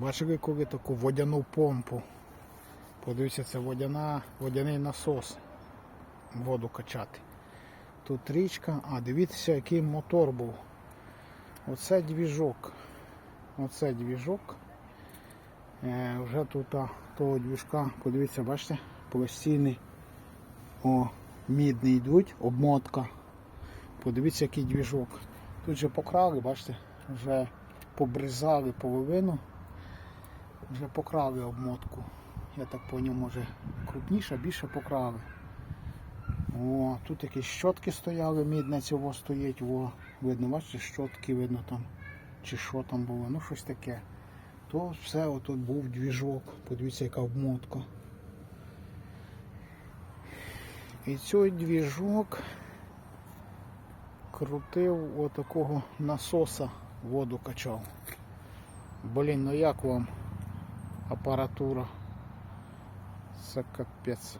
Бачили коли таку водяну помпу. Подивіться, це водяна, водяний насос. Воду качати. Тут річка, а дивіться, який мотор був. Оце двіжок. Оце двіжок. Е, вже тут а, того двіжка, подивіться, бачите, пластини. О, мідний йдуть, обмотка. Подивіться, який двіжок. Тут же покрали, бачите, вже побризали половину, вже покрали обмотку. Я так поняв, може крупніше, більше покрали. О, тут якісь щотки стояли, мідне цього стоїть, о, видно, бачите, щотки видно там, чи що там було, ну щось таке. То все отут був двіжок, подивіться, яка обмотка. І цей двіжок крутив отакого насоса, воду качав. Блін, ну як вам апаратура? Це капець.